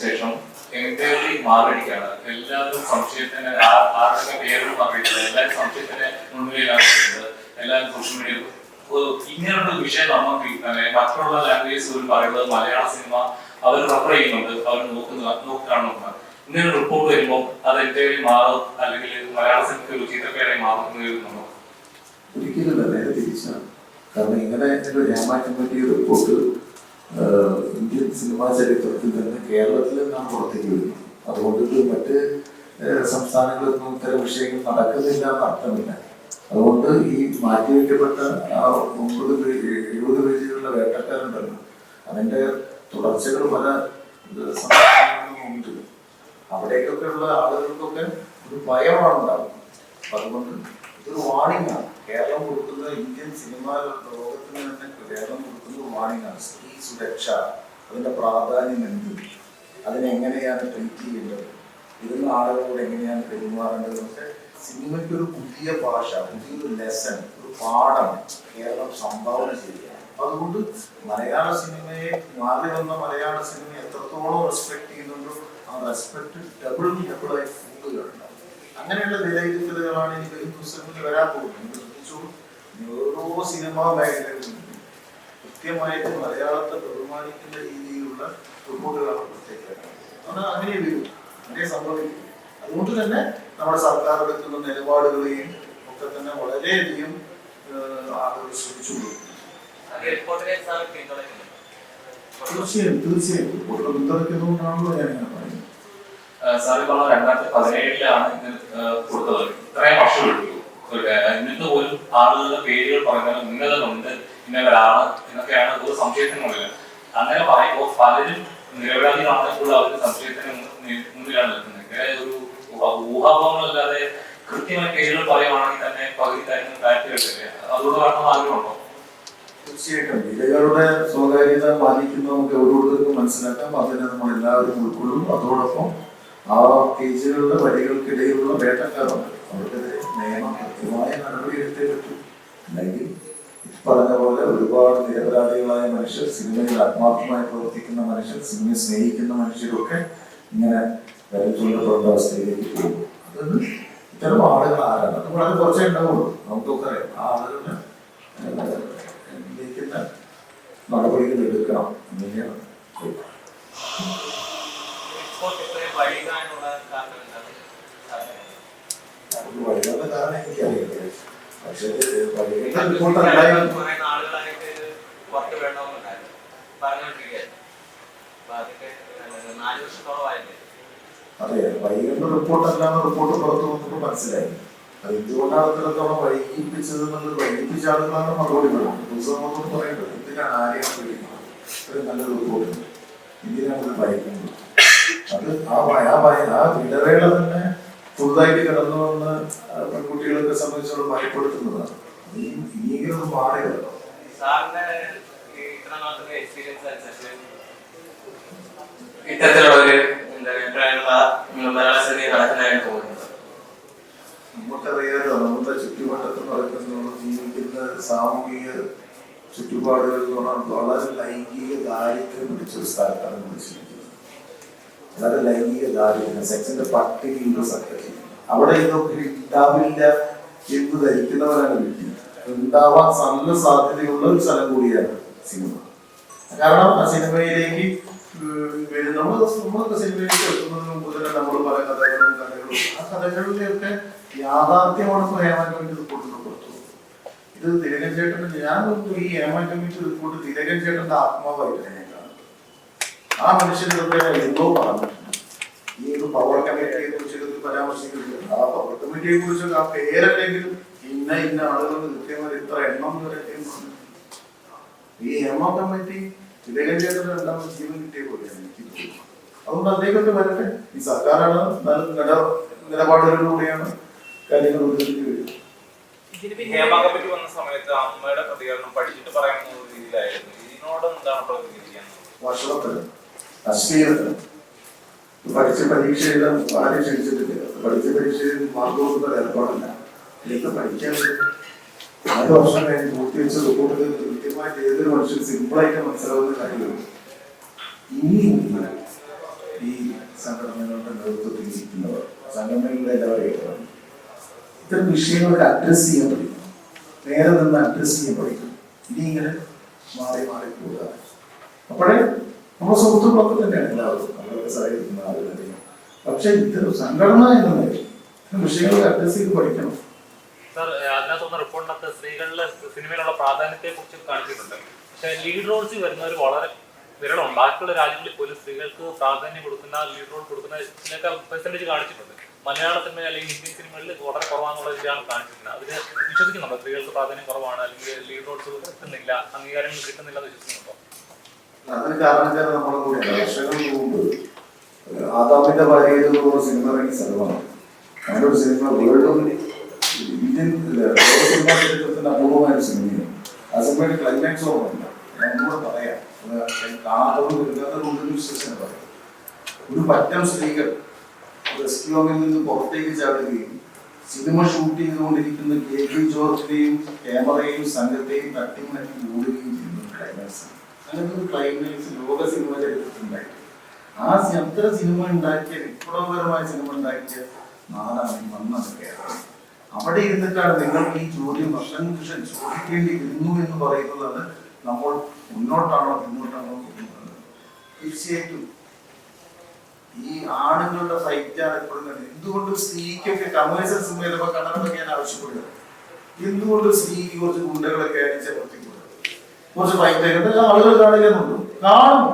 ശേഷം എന്റയർലി മാറിയിരിക്കുകയാണ് എല്ലാവരും സംശയത്തിന് ആരുടെ പേരും അറിയില്ല എല്ലാവരും സംശയത്തിന് നിൽക്കുന്നത് എല്ലാവരും സോഷ്യൽ മീഡിയ ഇങ്ങനെയുള്ള വിഷയം നമുക്ക് മറ്റുള്ള ലാംഗ്വേജസ് പോലും പറയുന്നത് മലയാള സിനിമ അവർ റെഫർ ചെയ്യുന്നുണ്ട് അവർ നോക്കുന്ന നോക്കുകയാണെന്നാണ് ഇങ്ങനെ റിപ്പോർട്ട് വരുമ്പോൾ അത് എന്റയർലി മാറും അല്ലെങ്കിൽ മലയാള സിനിമയ്ക്ക് ഒരു ചീത്തപ്പേരായി മാറുന്നു ഒരിക്കലും നേരെ തിരിച്ചാണ്. കാരണം ഇങ്ങനെ ഹേമാറ്റം പറ്റിയ റിപ്പോർട്ട് ഇന്ത്യൻ സിനിമാ ചരിത്രത്തിൽ തന്നെ കേരളത്തിൽ നിന്നാണ് പുറത്തേക്ക് വരുന്നത്. അതുകൊണ്ട് മറ്റ് സംസ്ഥാനങ്ങളിലൊന്നും ഇത്തരം വിഷയങ്ങൾ നടക്കുന്നില്ല എന്ന് അർത്ഥമില്ല. അതുകൊണ്ട് ഈ മാറ്റിവെക്കപ്പെട്ട ആ ഒമ്പത് എഴുപത് പേജുകളുടെ വേട്ടക്കാരുണ്ടല്ലോ അതിന്റെ തുടർച്ചകൾ പല സംസ്ഥാനങ്ങളിലുമുണ്ട് അവിടേക്കൊക്കെ ഉള്ള ആളുകൾക്കൊക്കെ ഒരു ഭയമാണ് ഉണ്ടാകുന്നത് അതുകൊണ്ട് ഇതൊരു വാണിംഗ് ആണ്. കേരളം കൊടുക്കുന്ന ഇന്ത്യൻ സിനിമ ലോകത്തിന് തന്നെ കേരളം കൊടുക്കുന്ന വാണിംഗ് ആണ്. സ്ത്രീ സുരക്ഷ അതിന്റെ പ്രാധാന്യം എന്ത്? അതിനെങ്ങനെയാണ് ട്രീറ്റ് ചെയ്യേണ്ടത്? ഇരുന്ന ആളുകളോട് എങ്ങനെയാണ് പെരുമാറേണ്ടത്? എന്നൊക്കെ സിനിമയ്ക്ക് ഒരു പുതിയ ഭാഷ പുതിയൊരു ലെസൺ ഒരു പാഠം കേരളം സംഭാവന ചെയ്യുകയാണ്. അതുകൊണ്ട് മലയാള സിനിമയെ മാറി വന്ന മലയാള സിനിമ എത്രത്തോളം റെസ്പെക്ട് ചെയ്യുന്നുണ്ടോ ആ റെസ്പെക്ട് ഡബിൾ ഡബിളായി കൂടുകയുണ്ട് അങ്ങനെയുള്ള വിലയിരുത്തലുകളാണ് ഇനി വരും ദിവസങ്ങളിൽ വരാൻ പോകുന്നത്. ഓരോ സിനിമാ മേഖലകളിലും കൃത്യമായിട്ട് മലയാളത്തെ ബഹുമാനിക്കുന്ന രീതിയിലുള്ള റിപ്പോർട്ടുകളാണ് പ്രത്യേകിച്ച് അത് അങ്ങനെ വരും. അങ്ങനെ സംഭവിക്കും. അതുകൊണ്ട് തന്നെ നമ്മുടെ സർക്കാർ എടുക്കുന്ന നിലപാടുകളെയും ഒക്കെ തന്നെ വളരെയധികം ആളുകൾ പിന്തുണയ്ക്കുന്നു തീർച്ചയായും തീർച്ചയായും. പിന്തുണയ്ക്കുന്നതുകൊണ്ടാണല്ലോ ഞാൻ ഇങ്ങനെ പറയുന്നത്. സാറി പറഞ്ഞ രണ്ടായിരത്തി പതിനേഴിലാണ് ഇതിന് കൊടുത്തത്. ഇത്രയും വർഷം എടുത്തു. ഇന്നത്തെ എന്നിട്ട് പോലും ആളുകളുടെ പേരുകൾ പറയുന്നത് ഇന്നതുണ്ട് ഇന്നവരാണ് എന്നൊക്കെയാണ് ഒരു സംശയത്തിനുള്ളിൽ അങ്ങനെ പറയുമ്പോൾ പലരും നിരപരാധികളാണെങ്കിൽ പോലും അവർക്ക് സംശയത്തിന് മുന്നിലാണ് നിൽക്കുന്നത്. ഇങ്ങനെ ഒരു ഊഹാഭവങ്ങളല്ലാതെ കൃത്യമായി പേരുകൾ പറയുവാണെങ്കിൽ തന്നെ പകുതി കാര്യങ്ങൾ കാര്യത്തിൽ കിട്ടില്ല അതുകൊണ്ട് പറഞ്ഞ ആഗ്രഹമുണ്ടോ? തീർച്ചയായിട്ടും. ഇരകളുടെ സ്വകാര്യത പാലിക്കുന്ന നമുക്ക് ഓരോരുത്തർക്കും മനസ്സിലാക്കാം. അതിനെ നമ്മൾ എല്ലാവരും ഉൾക്കൊള്ളും. അതോടൊപ്പം ആ പേജുകളുടെ വരികൾക്കിടയിലുള്ള വേട്ടക്കാരുണ്ട്. അവർക്കെതിരെ നിയമം കൃത്യമായ നടപടി എടുത്തേ പറ്റൂ അല്ലെങ്കിൽ പറഞ്ഞ പോലെ ഒരുപാട് നിരപരാധികളായ മനുഷ്യർ സിനിമയിൽ ആത്മാർത്ഥമായി പ്രവർത്തിക്കുന്ന മനുഷ്യർ സിനിമയെ സ്നേഹിക്കുന്ന മനുഷ്യരൊക്കെ ഇങ്ങനെ വരച്ചുകൊണ്ടപ്പെട്ട അവസ്ഥയിലേക്ക് പോകും അത് ഇത്തരം ആളുകൾ ആരാണ്? അത് വളരെ കുറച്ചേ ഉണ്ടാവുള്ളൂ. നമുക്കൊക്കെ അറിയാം. ആ ലഭിക്കുന്ന നടപടികൾ എടുക്കണം? അങ്ങനെയാണ് റിപ്പോർട്ട് ഇത്രയും വൈകാനുള്ള കാരണം എന്താണ് സാറിന്? ഒരു വഴികളുടെ കാരണം എനിക്കറിയില്ല പക്ഷേ വഴികളുടെ ഇത് റിപ്പോർട്ട് എന്തായാലും കുറെ നാളുകളായിട്ട് ഇത് പുറത്ത് വേണമെന്നുണ്ടായിരുന്നു പറഞ്ഞുകൊണ്ടിരിക്കുകയായിരുന്നു അപ്പൊ അതൊക്കെ നാല് വർഷത്തോളമായില്ലേ? അതെ വൈകിട്ട് റിപ്പോർട്ട് അല്ലാന്ന് റിപ്പോർട്ട് പുറത്തു വന്നപ്പോൾ മനസ്സിലായി. അത് എന്തുകൊണ്ടാണ് ഇത്രത്തോളം വൈകിപ്പിച്ചത് എന്നുള്ളത് വൈകിപ്പിച്ച ആളുകളാണ് മറുപടി പറയുന്നത്. പുസ്തകം പറയുന്നത് എന്തിനാണ് ആരെയാണ് വിളിക്കുന്നത്? ഒരു നല്ലൊരു റിപ്പോർട്ട് എന്തിനാണ് ഇത് ഭയക്കുന്നത് അത് ആ ആ ആ ഇടവേള തന്നെ പുതുതായിട്ട് കടന്നു വന്ന് പെൺകുട്ടികളൊക്കെ സംബന്ധിച്ചോളം ഭയപ്പെടുത്തുന്നതാണ്. ഇനിയും ഇനിയെങ്കിലും എക്സ്പീരിയൻസ് അനുസരിച്ച് ഇത്തരത്തിലുള്ള ഒരു എന്താ അഭിപ്രായമുള്ള മലയാള സിനിമ നടക്കുന്നതായിട്ട് തോന്നുന്നത് നമുക്കറിയാലോ നമ്മുടെ ചുറ്റുവട്ടത്ത് നടക്കുന്ന ജീവിക്കുന്ന സാമൂഹിക ചുറ്റുപാടുകൾ എന്ന് പറഞ്ഞാൽ വളരെ ലൈംഗിക ദാരിദ്ര്യം പിടിച്ചൊരു സ്ഥലത്താണ് നമ്മൾ ജീവിക്കുന്നത് വളരെ ലൈംഗിക ദാരിദ്ര്യം സെക്സിന്റെ പട്ടികയുള്ള സത്യം അവിടെ ഇതൊക്കെ ഉണ്ടാവില്ല എന്ന് ധരിക്കുന്നവരാണ് വീട്ടിൽ? ഉണ്ടാവാൻ നല്ല സാധ്യതയുള്ള ഒരു സ്ഥലം കൂടിയാണ് സിനിമ. കാരണം ആ സിനിമയിലേക്ക് വരുന്ന നമ്മൾ നമ്മളൊക്കെ സിനിമയിലേക്ക് എത്തുന്നതിന് മുമ്പ് തന്നെ നമ്മൾ പല കഥകളും കഥകളും ആ കഥകളിലൊക്കെ യാഥാർത്ഥ്യമാണ് ഇപ്പോൾ ഹേമൻ കമ്മിറ്റി റിപ്പോർട്ടിൽ പുറത്തു ഇത് തിലകൻ ചേട്ടൻ ഞാൻ ഈ ഹേമൻ കമ്മിറ്റി റിപ്പോർട്ട് തിലകൻ ചേട്ടന്റെ ആത്മാവായിട്ടാണ്. ആ മനുഷ്യനൊക്കെ എന്തോ പറഞ്ഞു. ഈ ഒരു പവർ കമ്മിറ്റിയെ കുറിച്ച് പരാമർശിക്കുന്നുണ്ട്. ആ പവർ കമ്മിറ്റിയെ കുറിച്ച് ആ പേരല്ലെങ്കിലും ഇന്ന ഇന്ന ആളുകൾ കൃത്യമായി ഇത്ര എണ്ണം പറഞ്ഞു ഈ ഹേമ കമ്മിറ്റി ഇദ്ദേഹം രണ്ടാമത് ജീവൻ കിട്ടിയ പോലെയാണ് എനിക്ക് തോന്നുന്നത്. അതുകൊണ്ട് അദ്ദേഹത്തെ വരട്ടെ. ഈ സർക്കാരാണ് നല്ല നിലപാടുകളിലൂടെയാണ് കാര്യങ്ങൾ ഉയർത്തി വരുന്നത്. ഈ ഹേമ കമ്മിറ്റി വന്ന സമയത്ത് അമ്മയുടെ പ്രതികരണം പഠിച്ചിട്ട് പറയാൻ രീതിയിലായിരുന്നു. ഇതിനോട് എന്താണ് പ്രതികരിക്കാൻ? അശ്ലീലത്തിന് പഠിച്ച പരീക്ഷ എഴുതാൻ ആരും ക്ഷണിച്ചിട്ടില്ല. പഠിച്ച പരീക്ഷ എഴുതി മാർക്ക് കൊടുക്കുന്ന ഏർപ്പാടല്ല എനിക്ക് പഠിക്കാൻ നാല് വർഷം കഴിഞ്ഞ് പൂർത്തി വെച്ച് റിപ്പോർട്ടുകൾ കൃത്യമായിട്ട് ഏതൊരു മനുഷ്യൻ സിമ്പിളായിട്ട് മനസ്സിലാവുന്ന കാര്യമാണ്. ഇനി ഈ സംഘടനകളുടെ നേതൃത്വത്തിൽ ഇരിക്കുന്നവർ സംഘടനകളുടെ എല്ലാവരെയും ഇത്തരം വിഷയങ്ങളൊക്കെ അഡ്രസ് ചെയ്യാൻ പഠിക്കും. നേരെ നിന്ന് അഡ്രസ് ചെയ്യാൻ പഠിക്കും. ഇനി ഇങ്ങനെ മാറി മാറി പോകാതെ അപ്പോഴേ നമ്മുടെ സുഹൃത്തുക്കളൊക്കെ തന്നെയാണ് എല്ലാവരും നമ്മളൊക്കെ സഹായിക്കുന്ന തന്നെയാണ് പക്ഷെ ഇതൊരു സംഘടന എന്ന നിലയിൽ വിഷയങ്ങൾ അഡ്രസ് ചെയ്ത് പഠിക്കണം. സിനിമയിലെ സിനിമയിലുള്ള കാണിച്ചിട്ടുണ്ട്. ലീഡ് വരുന്നവർ വളരെ സ്ത്രീകൾക്ക് കൊടുക്കുന്ന ലീഡ് റോൾ കൊടുക്കുന്ന കാണിച്ചിട്ടുണ്ട്. വളരെ പ്രാധാന്യം കുറവാണ് അല്ലെങ്കിൽ ലീഡ് റോൾസ് അംഗീകാരങ്ങൾ കിട്ടുന്നില്ല എന്ന് അതിന് കാരണക്കാരൻ നമ്മളെ കൂടെയാണ് വർഷങ്ങൾക്ക് മുമ്പ് ആദാമിന്റെ ഭാര്യ എന്നുള്ള സിനിമ ഇറങ്ങിയ സ്ഥലമാണ് അങ്ങനെ ഒരു സിനിമ വേൾഡ് ഇന്ത്യൻ സിനിമാ ചരിത്രത്തിന്റെ അപൂർവമായ ഒരു സിനിമയാണ്. ആ സിനിമയുടെ ക്ലൈമാക്സ് ഓർമ്മയില്ല പറയാം. കാണാത്തവരും വരുന്നവരുണ്ടെന്ന് വിശ്വസിച്ച് പറയാം ഒരു പറ്റം സ്ത്രീകൾ റെസ്ക്യൂ നിന്ന് പുറത്തേക്ക് ചാടുകയും സിനിമ ഷൂട്ട് ചെയ്തുകൊണ്ടിരിക്കുന്ന കെ ജോർജിനെയും ക്യാമറയും സംഘത്തെയും തട്ടിമാറ്റി ഓടുകയും ചെയ്യുന്ന ക്ലൈമാക്സ് അങ്ങനത്തെ ഒരു ക്ലൈമാക്സ് ലോക സിനിമ ചരിത്രത്തിലുണ്ടായി. ആ അത്തരം സിനിമ ഉണ്ടാക്കിയ വിപ്ലവകരമായ സിനിമ ഉണ്ടാക്കിയ നാടാണ് വന്നത് കേരളം. അവിടെ ഇരുന്നിട്ടാണ് നിങ്ങൾക്ക് ഈ ചോദ്യം വർഷം ശേഷം ചോദിക്കേണ്ടി വരുന്നു എന്ന് പറയുന്നത് നമ്മൾ മുന്നോട്ടാണോ പിന്നോട്ടാണോ തീർച്ചയായിട്ടും ഈ ആണുങ്ങളുടെ ഫൈറ്റാണ് എപ്പോഴും എന്തുകൊണ്ട് സ്ത്രീക്കൊക്കെ കമേഴ്സ്യൽ സിനിമയിലൊക്കെ കണ്ണട ഞാൻ ആവശ്യപ്പെടുക. എന്തുകൊണ്ട് സ്ത്രീക്ക് കുറച്ച് ഗുണ്ടകളൊക്കെ അടിച്ച പ്രത്യേകം കുറച്ച് ഫൈറ്റ് ഒക്കെ ആളുകൾ കാണിക്കുന്നുണ്ട്. കാണും.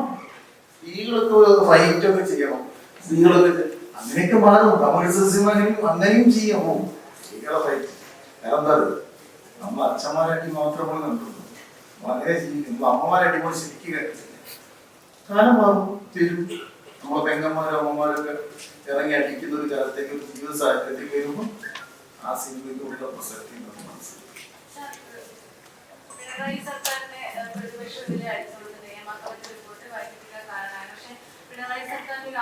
സ്ത്രീകളൊക്കെ ഫൈറ്റ് ഒക്കെ ചെയ്യണം. സ്ത്രീകളൊക്കെ അങ്ങനെയൊക്കെ മാറും കമേഴ്സ്യൽ സിനിമ അങ്ങനെയും ചെയ്യാമോ സ്ത്രീകളെ ഫൈറ്റ് വേറെന്താ? നമ്മൾ അച്ഛന്മാരായിട്ട് മാത്രമാണ് നമ്മൾ അങ്ങനെ ജീവിക്കും നമ്മൾ അമ്മമാരായിട്ട് കൂടെ ശരിക്കും കാലം മാറും. തരും നമ്മളെ പെങ്ങന്മാരും അമ്മമാരൊക്കെ ഇറങ്ങി അടിക്കുന്ന ഒരു കാലത്തേക്ക് ഒരു ജീവിത സാഹചര്യത്തിൽ വരുമ്പോൾ ആ സിനിമയ്ക്കുള്ള പ്രസക്തി നമുക്ക് മനസ്സിലാക്കും റിപ്പോർട്ട് കാരണമാണ് പക്ഷെ സർക്കാരിനെ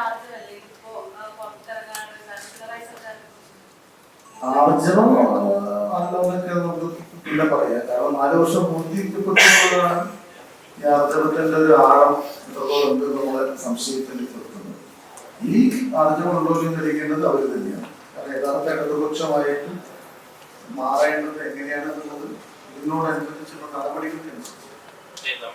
ആർജവം ആണെന്നൊക്കെ നമുക്ക് പിന്നെ പറയാം. കാരണം നാല് വർഷം പൂർത്തീകരിക്കപ്പെട്ടുള്ളതാണ് ഈ ആർജവത്തിന്റെ ഒരു ആഴം ഉണ്ട് നമ്മളെ സംശയത്തിൽ നിർത്തുന്നത് ഈ ആർജവം ഉണ്ടോ അവർ തന്നെയാണ്. കാരണം യഥാർത്ഥ ഇടതുപക്ഷമായിട്ട് മാറേണ്ടത് എങ്ങനെയാണെന്നുള്ളത് ഇതിനോടനുബന്ധിച്ചുള്ള നടപടികൾക്കനുസരിച്ച് in them.